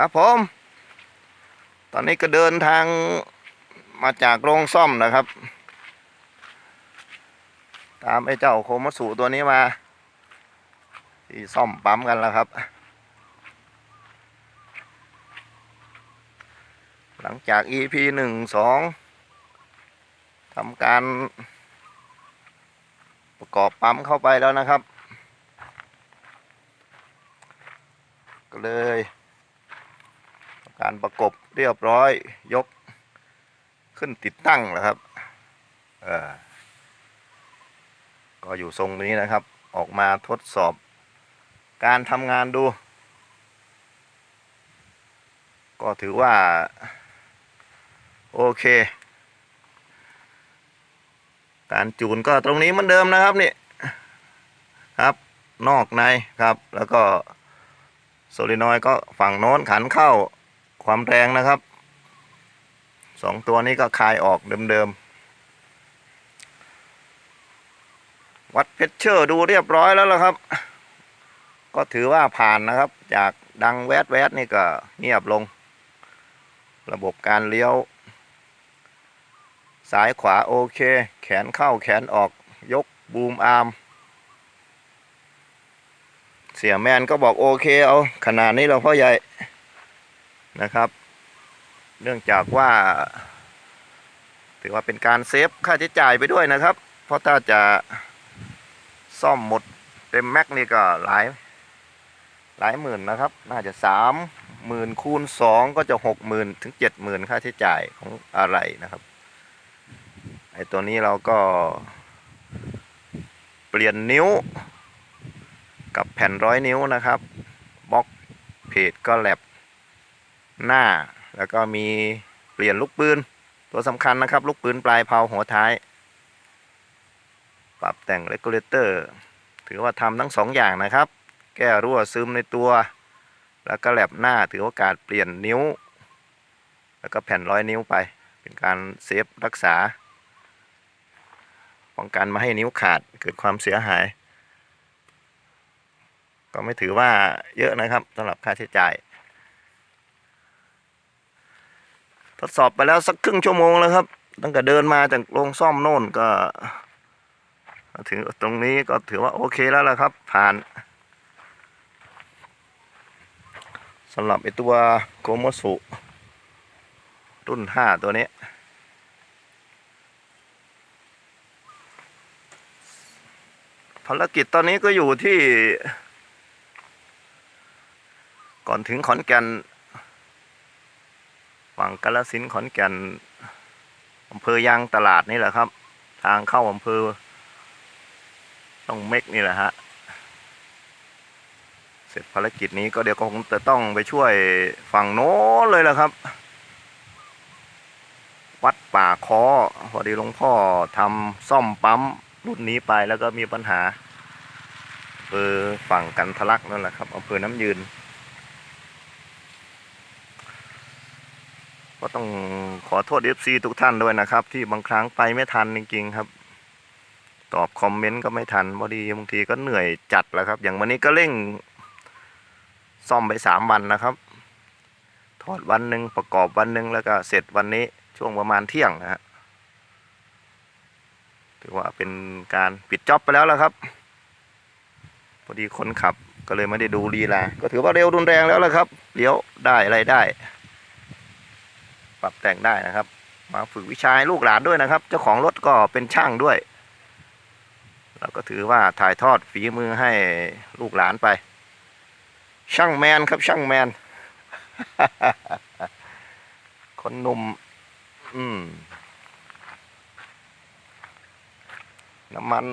ครับผม ตอนนี้ก็เดินทางมาจากโรงซ่อมนะครับ ตามไอ้เจ้าโคมัสุตัวนี้มาที่ซ่อมปั๊มกันแล้วครับ หลังจาก EP หนึ่งสองทำการประกอบปั๊มเข้าไปแล้วนะครับ ก็เลย การประกบเรียบร้อยยกขึ้นติดตั้งแล้วครับเออก็อยู่ทรงนี้นะครับ ออกมาทดสอบ การทำงานดู ก็ถือว่า โอเค การจูนก็ตรงนี้เหมือนเดิมนะครับนี่ครับ นอกในครับ แล้วก็โซลินอยด์ก็ฝั่งโน้นขันเข้า ความแรงนะครับสองตัวนี้ก็คายออกเดิมๆ วัดเพชเชอร์ดูเรียบร้อยแล้วละครับ ก็ถือว่าผ่านนะครับ จากดังแวดแวดนี่ก็เงียบลง ระบบการเลี้ยวซ้ายขวาโอเค แขนเข้าแขนออกยกบูมอาร์ม เสียแมนก็บอกโอเคเอาขนาดนี้เราพ่อใหญ่ นะครับ เนื่องจากว่า ถือว่าเป็นการเซฟค่าใช้จ่ายไปด้วยนะครับ เพราะถ้าจะซ่อมหมดเต็มแม็กนี่ก็หลายหลายหมื่นนะครับ น่าจะสามหมื่นคูณสองก็จะหกหมื่นถึงเจ็ดหมื่นค่าใช้จ่ายของอะไรนะครับไอตัวนี้เราก็เปลี่ยนนิ้ว กับแผ่นร้อยนิ้วนะครับบล็อกเพจก็แลบ หน้า แล้วก็มีเปลี่ยนลูกปืน ตัวสำคัญนะครับ ลูกปืนปลายเพาหัวท้าย ปรับแต่งเลกูเลเตอร์ ถือว่าทำทั้งสองอย่างนะครับ แก้รั่วซึมในตัว แล้วก็แลบหน้าถือโอกาสเปลี่ยนนิ้ว แล้วก็แผ่นร้อยนิ้วไป เป็นการเซฟรักษา ป้องกันไมาให้นิ้วขาดเกิดความเสียหาย ก็ไม่ถือว่าเยอะนะครับสำหรับค่าใช้จ่าย ทดสอบไปแล้วสักครึ่งชั่วโมงแล้วครับ ตั้งแต่เดินมาจากโรงซ่อมโน่นก็ถึงตรงนี้ก็ถือว่าโอเคแล้วล่ะครับ ผ่านสำหรับไอตัวโกโมสุรุ่น 5 ตัวนี้ภารกิจตอนนี้ก็อยู่ที่ ก่อนถึงขอนแก่น ฝั่งกาลสินขอนแก่นอำเภอยางตลาดนี่แหละครับ ทางเข้าอำเภอต้องเม็กนี่แหละฮะ เสร็จภารกิจนี้ก็เดี๋ยวก็คงจะต้องไปช่วยฝั่งโน้นเลยแหละครับ วัดป่าคอพอดีหลวงพ่อทำซ่อมปั๊มรุ่นนี้ไปแล้วก็มีปัญหาอำเภอฝั่งกันทะลักนั่นแหละครับอำเภอน้ำยืน ก็ต้องขอโทษ FC ทุกท่านด้วยนะครับ ที่บางครั้งไปไม่ทันจริงๆครับ ตอบคอมเมนต์ก็ไม่ทันพอดีบางทีก็เหนื่อยจัดแล้วครับ อย่างวันนี้ก็เร่งซ่อมไปสามวันนะครับ ถอดวันหนึ่งประกอบวันหนึ่งแล้วก็เสร็จวันนี้ช่วงประมาณเที่ยงนะฮะถือว่าเป็นการปิดจ็อบไปแล้วแล้วครับ พอดีคนขับก็เลยไม่ได้ดูลีลา ก็ถือว่าเร็วรุนแรงแล้วละครับ เลี้ยวได้อะไรได้ รับแต่งได้นะครับ มาฝึกวิชาลูกหลานด้วยนะครับ เจ้าของรถก็เป็นช่างด้วย เราก็ถือว่าถ่ายทอดฝีมือให้ลูกหลานไป ช่างแมนครับช่างแมน คนหนุ่ม อืมน้ำมัน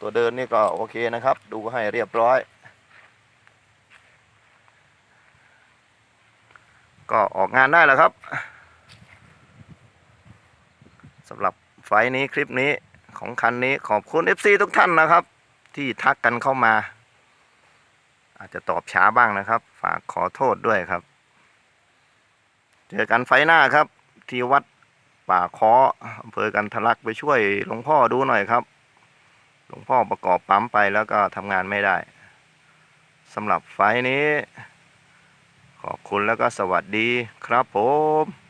ตัวเดินนี่ก็โอเคนะครับ ดูให้เรียบร้อย ก็ออกงานได้แล้วครับ สำหรับไฟนี้คลิปนี้ของคันนี้ขอบคุณ FC ทุกท่านนะครับ ที่ทักกันเข้ามา อาจจะตอบช้าบ้างนะครับ ฝากขอโทษด้วยครับ เจอกันไฟหน้าครับ ที่วัดป่าคออำเภอกันทะลักไปช่วยหลวงพ่อดูหน่อยครับ หลวงพ่อประกอบปั๊มไปแล้วก็ทำงานไม่ได้สำหรับไฟนี้ ขอบคุณแล้วก็สวัสดีครับผม